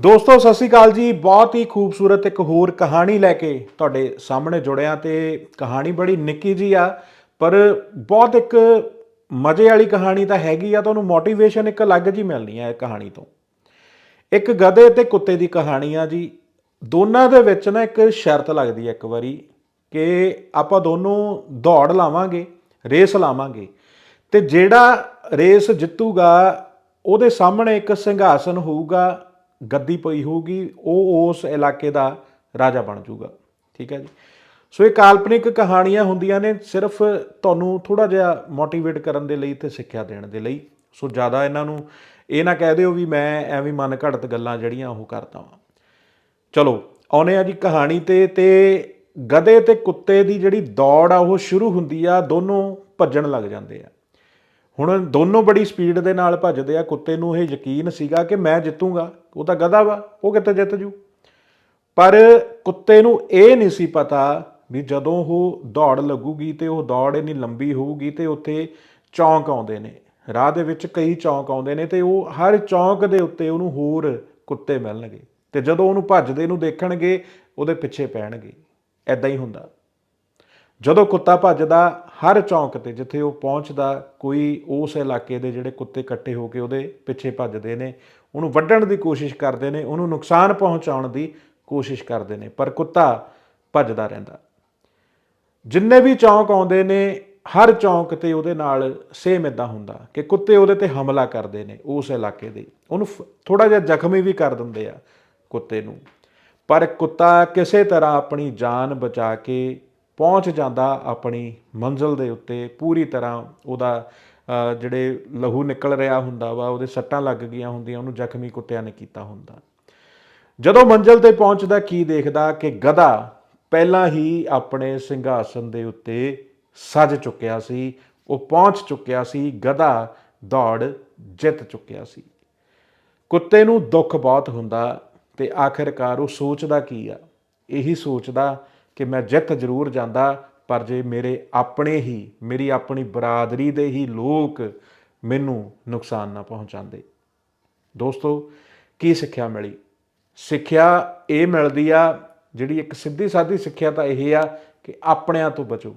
ਦੋਸਤੋ, ਸਤਿ ਸ਼੍ਰੀ ਅਕਾਲ ਜੀ। ਬਹੁਤ ਹੀ ਖੂਬਸੂਰਤ ਇੱਕ ਹੋਰ ਕਹਾਣੀ ਲੈ ਕੇ ਤੁਹਾਡੇ ਸਾਹਮਣੇ ਜੁੜਿਆ ਤੇ ਕਹਾਣੀ ਬੜੀ ਨਿੱਕੀ ਜੀ ਆ, ਪਰ ਬਹੁਤ ਇੱਕ ਮਜ਼ੇ ਵਾਲੀ ਕਹਾਣੀ ਤਾਂ ਹੈਗੀ ਆ ਤੁਹਾਨੂੰ ਮੋਟੀਵੇਸ਼ਨ ਇੱਕ ਅਲੱਗ ਜੀ ਮਿਲਣੀ ਆ ਇਹ ਕਹਾਣੀ ਤੋਂ। ਇੱਕ ਗਧੇ ਤੇ ਕੁੱਤੇ ਦੀ ਕਹਾਣੀ ਆ ਜੀ। ਦੋਨਾਂ ਦੇ ਵਿੱਚ ਨਾ ਇੱਕ ਸ਼ਰਤ ਲੱਗਦੀ ਹੈ ਇੱਕ ਵਾਰੀ ਕਿ ਆਪਾਂ ਦੋਨੋਂ ਦੌੜ ਲਾਵਾਂਗੇ, ਰੇਸ ਲਾਵਾਂਗੇ। ਤੇ ਜਿਹੜਾ ਰੇਸ ਜਿੱਤੂਗਾ, ਉਹਦੇ ਸਾਹਮਣੇ ਇੱਕ ਸਿੰਘਾਸਨ ਹੋਊਗਾ ਗੱਦੀ ਪਈ ਹੋਊਗੀ, ਉਹ ਉਸ ਇਲਾਕੇ ਦਾ ਰਾਜਾ ਬਣ ਜਾਊਗਾ। ਠੀਕ ਹੈ ਜੀ। ਸੋ ਇਹ ਕਾਲਪਨਿਕ ਕਹਾਣੀਆਂ ਹੁੰਦੀਆਂ ਨੇ, ਸਿਰਫ ਤੁਹਾਨੂੰ ਥੋੜਾ ਜਿਹਾ ਮੋਟੀਵੇਟ ਕਰਨ ਦੇ ਲਈ ਤੇ ਸਿੱਖਿਆ ਦੇਣ ਦੇ ਲਈ। ਸੋ ਜ਼ਿਆਦਾ ਇਹਨਾਂ ਨੂੰ ਇਹ ਨਾ ਕਹਿ ਦਿਓ ਵੀ ਮੈਂ ਐਵੇਂ ਮਨ ਘੜਤ ਗੱਲਾਂ ਜਿਹੜੀਆਂ ਉਹ ਕਰਦਾ ਵਾਂ। ਚਲੋ ਆਉਨੇ ਆ ਜੀ ਕਹਾਣੀ ਤੇ ਤੇ ਗਧੇ ਤੇ ਕੁੱਤੇ ਦੀ ਜਿਹੜੀ ਦੌੜ ਆ, ਉਹ ਸ਼ੁਰੂ ਹੁੰਦੀ ਆ, ਦੋਨੋਂ ਭੱਜਣ ਲੱਗ ਜਾਂਦੇ ਆ। ਹੁਣ ਦੋਨੋਂ ਬੜੀ ਸਪੀਡ ਦੇ ਨਾਲ ਭੱਜਦੇ ਆ, ਕੁੱਤੇ ਨੂੰ ਇਹ ਯਕੀਨ ਸੀਗਾ ਕਿ ਮੈਂ ਜਿੱਤੂਗਾ, ਉਹ ਤਾਂ ਗਧਾ ਵਾ, ਉਹ ਕਿੱਥੇ ਜਿੱਤ ਜੂ? ਪਰ ਕੁੱਤੇ ਨੂੰ ਇਹ ਨਹੀਂ ਸੀ ਪਤਾ ਵੀ ਜਦੋਂ ਉਹ ਦੌੜ ਲੱਗੂਗੀ ਤੇ ਉਹ ਦੌੜ ਇੰਨੀ ਲੰਬੀ ਹੋਊਗੀ ਤੇ ਉੱਥੇ ਚੌਂਕ ਆਉਂਦੇ ਨੇ। ਰਾਹ ਦੇ ਵਿੱਚ ਕਈ ਚੌਂਕ ਆਉਂਦੇ ਨੇ ਤੇ ਉਹ ਹਰ ਚੌਂਕ ਦੇ ਉੱਤੇ ਉਹਨੂੰ ਹੋਰ ਕੁੱਤੇ ਮਿਲਣਗੇ ਤੇ ਜਦੋਂ ਉਹਨੂੰ ਭੱਜਦੇ ਨੂੰ ਦੇਖਣਗੇ, ਉਹਦੇ ਪਿੱਛੇ ਪੈਣਗੇ। ਐਦਾਂ ਹੀ ਹੁੰਦਾ। ਜਦੋਂ ਕੁੱਤਾ ਭੱਜਦਾ ਹਰ ਚੌਂਕ ਤੇ ਜਿੱਥੇ ਉਹ ਪਹੁੰਚਦਾ, ਕੋਈ ਉਸ ਇਲਾਕੇ ਦੇ ਜਿਹੜੇ ਕੁੱਤੇ ਇਕੱਠੇ ਹੋ ਕੇ ਉਹਦੇ ਪਿੱਛੇ ਭੱਜਦੇ ਨੇ, ਉਹਨੂੰ ਵੱਢਣ ਦੀ ਕੋਸ਼ਿਸ਼ ਕਰਦੇ ਨੇ, ਉਹਨੂੰ ਨੁਕਸਾਨ ਪਹੁੰਚਾਉਣ ਦੀ ਕੋਸ਼ਿਸ਼ ਕਰਦੇ ਨੇ, ਪਰ ਕੁੱਤਾ ਭੱਜਦਾ ਰਹਿੰਦਾ। ਜਿੰਨੇ ਵੀ ਚੌਂਕ ਆਉਂਦੇ ਨੇ, ਹਰ ਚੌਂਕ ਤੇ ਉਹਦੇ ਨਾਲ ਸੇਮ ਇਦਾਂ ਹੁੰਦਾ ਕਿ ਕੁੱਤੇ ਉਹਦੇ ਤੇ ਹਮਲਾ ਕਰਦੇ ਨੇ ਉਸ ਇਲਾਕੇ ਦੇ। ਉਹਨੂੰ ਥੋੜਾ ਜਿਹਾ ਜ਼ਖਮੀ ਵੀ ਕਰ ਦਿੰਦੇ ਆ ਕੁੱਤੇ ਨੂੰ। ਪਰ ਕੁੱਤਾ ਕਿਸੇ ਤਰ੍ਹਾਂ ਆਪਣੀ ਜਾਨ ਬਚਾ ਕੇ ਪਹੁੰਚ ਜਾਂਦਾ ਆਪਣੀ ਮੰਜ਼ਲ ਦੇ ਉੱਤੇ, ਪੂਰੀ ਤਰ੍ਹਾਂ ਉਹਦਾ ਜਿਹੜੇ ਲਹੂ ਨਿਕਲ ਰਿਹਾ ਹੁੰਦਾ ਵਾ, ਉਹਦੇ ਸੱਟਾਂ ਲੱਗ ਗਈਆਂ ਹੁੰਦੀਆਂ, ਉਹਨੂੰ ਜ਼ਖਮੀ ਕੁੱਤਿਆਂ ਨੇ ਕੀਤਾ ਹੁੰਦਾ। ਜਦੋਂ ਮੰਜ਼ਲ ਤੇ ਪਹੁੰਚਦਾ, ਕੀ ਦੇਖਦਾ ਕਿ ਗਧਾ ਪਹਿਲਾਂ ਹੀ ਆਪਣੇ ਸਿੰਘਾਸਨ ਦੇ ਉੱਤੇ ਸੱਜ ਚੁੱਕਿਆ ਸੀ, ਉਹ ਪਹੁੰਚ ਚੁੱਕਿਆ ਸੀ, ਗਧਾ ਦੌੜ ਜਿੱਤ ਚੁੱਕਿਆ ਸੀ। ਕੁੱਤੇ ਨੂੰ ਦੁੱਖ ਬਹੁਤ ਹੁੰਦਾ ਤੇ ਆਖਿਰਕਾਰ ਉਹ ਸੋਚਦਾ ਕੀ ਆ? ਇਹੀ ਸੋਚਦਾ ਕਿ ਮੈਂ ਜਿੱਤ ਜ਼ਰੂਰ ਜਾਂਦਾ, ਪਰ ਜੇ ਮੇਰੇ ਆਪਣੇ ਹੀ, ਮੇਰੀ ਆਪਣੀ ਬਰਾਦਰੀ ਦੇ ਹੀ ਲੋਕ ਮੈਨੂੰ ਨੁਕਸਾਨ ਨਾ ਪਹੁੰਚਾਉਂਦੇ। ਦੋਸਤੋ, ਕੀ ਸਿੱਖਿਆ ਮਿਲੀ? ਸਿੱਖਿਆ ਇਹ ਮਿਲਦੀ ਆ, ਜਿਹੜੀ ਇੱਕ ਸਿੱਧੀ ਸਾਦੀ ਸਿੱਖਿਆ ਤਾਂ ਇਹ ਆ ਕਿ ਆਪਣਿਆਂ ਤੋਂ ਬਚੋ।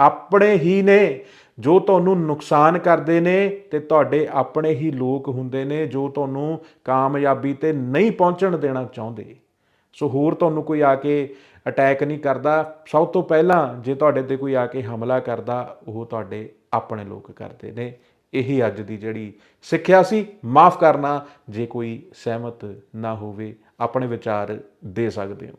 ਆਪਣੇ ਹੀ ਨੇ, ਜੋ ਤੁਹਾਨੂੰ ਨੁਕਸਾਨ ਕਰਦੇ ਨੇ ਤੇ ਤੁਹਾਡੇ ਆਪਣੇ ਹੀ ਲੋਕ ਹੁੰਦੇ ਨੇ, ਜੋ ਤੁਹਾਨੂੰ ਕਾਮਯਾਬੀ ਤੇ ਨਹੀਂ ਪਹੁੰਚਣ ਦੇਣਾ ਚਾਹੁੰਦੇ। ਸੋ ਹੋਰ ਤੁਹਾਨੂੰ ਕੋਈ ਆ ਕੇ ਅਟੈਕ ਨਹੀਂ ਕਰਦਾ। ਸਭ ਤੋਂ ਪਹਿਲਾਂ ਜੇ ਤੁਹਾਡੇ ਤੇ ਕੋਈ ਆ ਕੇ ਹਮਲਾ ਕਰਦਾ, ਉਹ ਤੁਹਾਡੇ ਆਪਣੇ ਲੋਕ ਕਰਦੇ ਨੇ। ਇਹੀ ਅੱਜ ਦੀ ਜਿਹੜੀ ਸਿੱਖਿਆ ਸੀ, ਮਾਫ ਕਰਨਾ ਜੇ ਕੋਈ ਸਹਿਮਤ ਨਾ ਹੋਵੇ, ਆਪਣੇ ਵਿਚਾਰ ਦੇ ਸਕਦੇ ਹੋ।